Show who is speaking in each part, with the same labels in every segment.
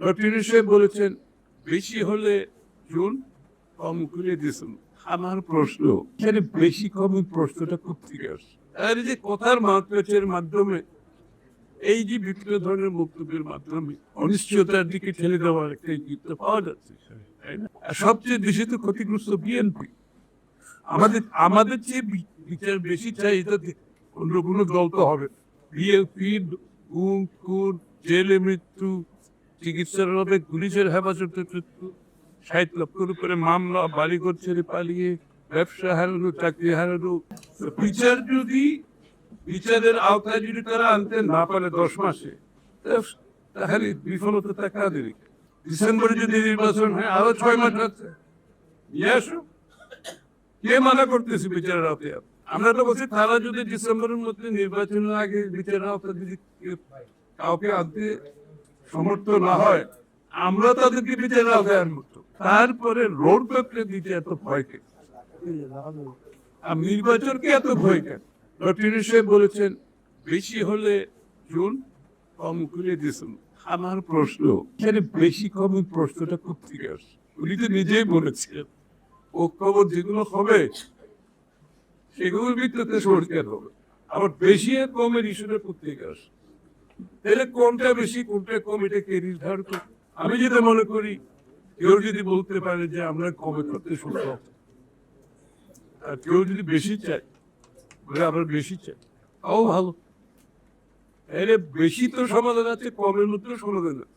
Speaker 1: সাহেব বলেছেন, বেশি হলে জুন কম করে ডিসেম্বর আমার প্রশ্ন, এখানে বেশি কমের প্রশ্নটা কোথেকে আসছে? আর যে কথার মাত্রাচের মাধ্যমে, এই যে বিভিন্ন ধরনের বক্তব্যের মাধ্যমে অনিশ্চয়তার দিকে ঠেলে দেওয়ার একটা ইঙ্গিত পাওয়া যাচ্ছে? আর সবচেয়ে বেশি তো ক্ষতিগ্রস্ত বিএনপি। আমাদের আমাদের যে বিচার বেশি চাই, এটা অন্য কোনো দল তো হবে বিএনপি, গুম, খুন, জেলে মৃত্যু চিকিৎসার অভাবে পুলিশের হেফাজতে মৃত্যু ষাট লক্ষর উপরে মামলা বাড়িঘর ছেড়ে পালিয়ে ব্যবসা হারানো, চাকরি হারানো। বিচার যদি বিচারের আওতায় যদি তারা আনতে না পারে দশ মাসে, তা- তাহলে বিফলতা কাদের? ডিসেম্বরে যদি নির্বাচন হয়, আরও ছয় মাস আছে। নিয়ে কে মানা করতেছে বিচারের আওতায়? আমরা তো বলছি, তারা যদি ডিসেম্বরের মধ্যে নির্বাচনের আগে বিচারের আওতায় যদি কাউকে আনতে সমর্থ না হয়, আমরা তাদেরকে বিচারের আওতায় আনব তারপরে রোড ম্যাপটা দিতে এত ভয় কেন? আর নির্বাচনকে এত ভয় কেন? ডক্টর সাহেব বলেছেন, বেশি হলে জুন কম করে ডিসেম্বর আমার প্রশ্ন, এখানে বেশি কম প্রশ্নটা কোথেকে আসছে উনি তো নিজেই বলেছিলেন, ঐক্যবোধ যেগুলো হবে, সেগুলোর ভিত্তিতে সরকার হবে। আবার বেশি কমের ইস্যুটা কোথেকে আসে তাহলে কোনটা বেশি, কোনটা কম, এটা কে নির্ধারণ করে আমি যেটা মনে করি, কেউ যদি বলতে পারে যে আমরা কমে করতে শুরু আর কেউ যদি বেশি চায়, বলে আমরা বেশি চাই, তাও ভালো। এর বেশি তো সমাধান আছে, কমের মধ্যেও সমাধান আছে।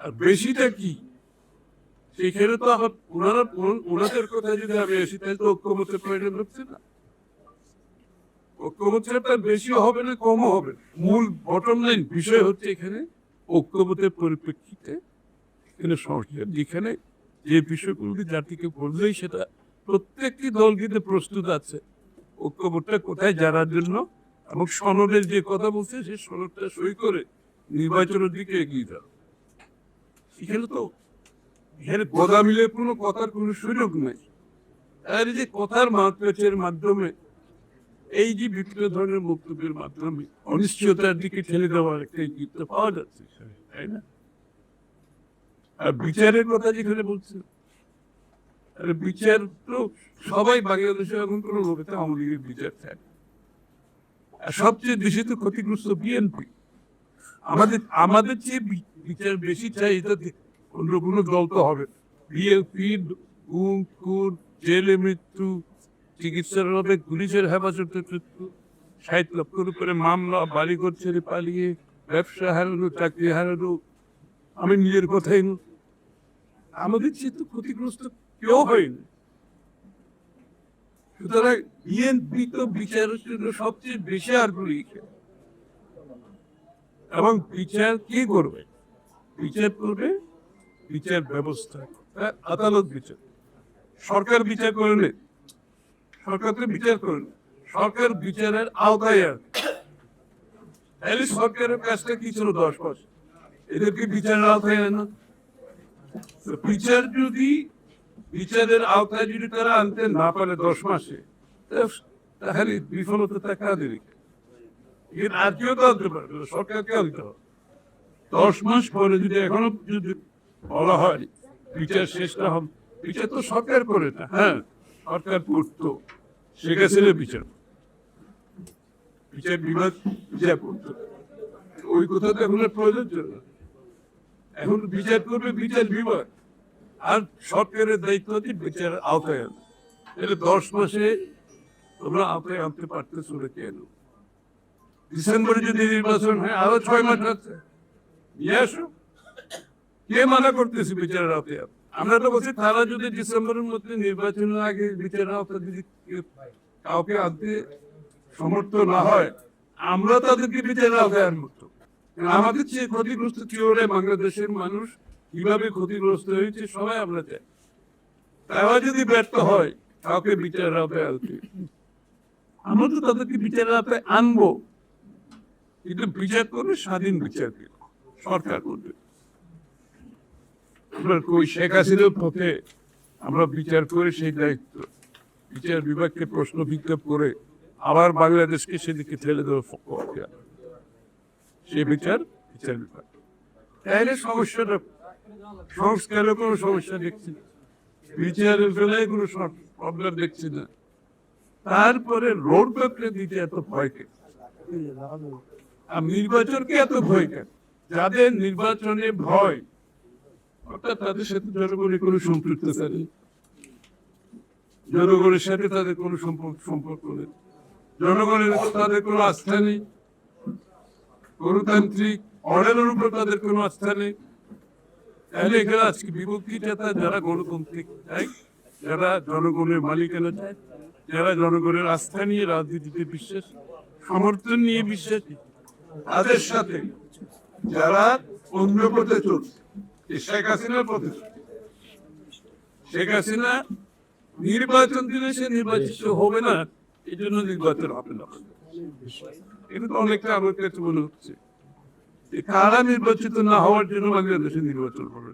Speaker 1: আর বেশিটা কি? সেখানে তো আমার ওনারা, ওনাদের কথা যদি আমি আসি, তাহলে তো ঐক্যমতের প্রয়োজন হচ্ছে না। ঐক্যমতের তার বেশিও হবে না, কমও হবে মূল বটম লাইন বিষয় হচ্ছে এখানে ঐক্যমতের পরিপ্রেক্ষিতে এখানে সংস্কার। যেখানে যে বিষয়গুলি জাতিকে বললেই সেটা প্রত্যেকটি দল কিন্তু প্রস্তুত আছে। ঐক্যবোধটা কোথায় জানার জন্য এবং সনদের যে কথা বলছে, সেই সনদটা সই করে নির্বাচনের দিকে এগিয়ে যাও। এখানে তো এখানে গোদা মিলে কোনো কথার কোনো সুযোগ নেই। আর এই যে কথার মাত্রাচের মাধ্যমে এই যে বিভিন্ন ধরনের বক্তব্যের মাধ্যমে অনিশ্চয়তার দিকে ঠেলে দেওয়ার একটা ইঙ্গিত পাওয়া যাচ্ছে, তাই না? আর বিচারের কথা যেখানে বলছে বিচার তো সবাই বাংলাদেশে এখন কোনো লোকে তো আওয়ামী লীগের বিচার চায় আর সবচেয়ে বেশি তো ক্ষতিগ্রস্ত বিএনপি। আমাদের আমাদের যে বিচার বেশি চাই এটা অন্য কোনো দল তো হবে বিএনপি জেলে মৃত্যু চিকিৎসার অভাবে পুলিশের হেফাজতে ষাট লক্ষর উপরে মামলা বাড়িঘর ছেড়ে পালিয়ে ব্যবসা হারানো, চাকরি হারানো, আমি নিজের কথাই আমাদের যেহেতু ক্ষতিগ্রস্ত কেউ হয়নি সুতরাং বিএনপি তো বিচারের জন্য সবচেয়ে বেশি আগ্রহী। এবং বিচার কে করবে? বিচার করবে বিচার ব্যবস্থা, আদালত বিচার। সরকার বিচার করে নেই সরকার তো বিচার করে নেই। সরকার বিচারের আওতায় আছে সরকারের কাজটা কি ছিল দশ বছর এদেরকে বিচারের আওতায় আনে। না তো বিচার যদি, বিচারের আওতায় যদি তারা আনতে না পারে দশ মাসে, তা- তাহলে বিফলতা কাদের এর আর কেউ তো আনতে পারবে সরকারকে আনতে হবে। দশ মাস পরে যদি এখনও যদি বলা হয়, বিচার শেষ না হবে, বিচার তো সরকার করে না হ্যাঁ। সরকার করতো শেখ হাসিনা বিচার। বিচার বিভাগ বিচার করতো। ওই কথা তো এখন আর প্রয়োজন ছিল না। এখন বিচার করবে বিচার বিভাগ। আর সরকারের দায়িত্ব হচ্ছে বিচার আওতায় আনা তাহলে দশ মাসে তোমরা আওতায় আনতে পারতেছো না কেন? ডিসেম্বরে যদি নির্বাচন হয়, আরও ছয় মাস আছে। নিয়ে আসো। কে মানা করতেছি বিচারের আওতায় আনতে? আমরা তো বলছি, তারা যদি ডিসেম্বরের মধ্যে নির্বাচনের আগে বিচারের যদি কাউকে আনতে সমর্থ না হয়, আমরা তাদেরকে বিচারের আওতায় আনব। আমাদের চেয়ে ক্ষতিগ্রস্ত নেই বাংলাদেশের মানুষ, কীভাবে ক্ষতিগ্রস্ত হয়েছে, সবাই আমরা চাই তারা যদি ব্যর্থ হয়, কাউকে বিচারের আওতায় আনতে। আমরা তো তাদেরকে বিচারের আওতায় আনব। কিন্তু বিচার করবে স্বাধীন বিচার সরকার করবে। আমরা কই? শেখ হাসিনার পথে আমরা বিচার করে সেই দায়িত্ব। বিচার বিভাগকে প্রশ্ন বিক্ষেপ করে আবার বাংলাদেশকে সেদিকে ঠেলে দেওয়া সে বিচার বিচার বিভাগ। তাইলে সমস্যাটা সংস্কারের কোনো সমস্যা দেখছি না। বিচারের বেলায় কোনো প্রবলেম দেখছি না। তারপরে রোড ম্যাপটা দিতে এত ভয় কেন? আর নির্বাচনকে এত ভয় কেন? যাদের নির্বাচনে ভয় অর্থাৎ তাদের সাথে জনগণের কোনো সম্পৃক্ততা নেই জনগণের সাথে তাদের কোনো সম্পর্ক সম্পর্ক নেই। জনগণের তাদের কোনো আস্থা নেই। গণতান্ত্রিক অর্ডারের উপর তাদের কোনো আস্থা নেই। তাহলে এখানে আজকে যারা গণতান্ত্রিক চায় যারা জনগণের মালিকানা চায়, যারা জনগণের আস্থা নিয়ে রাজনীতিতে বিশ্বাস, সমর্থন নিয়ে বিশ্বাস, তাদের সাথে যারা অন্য পথে চলছে শেখ হাসিনার পথে শেখ হাসিনা নির্বাচন দিলে সে নির্বাচিত হবে না, এই জন্য নির্বাচন হবে না। এটা তো অনেকটা আমার কাছে মনে হচ্ছে। কারা নির্বাচিত না হওয়ার জন্য বাংলাদেশে নির্বাচন হবে।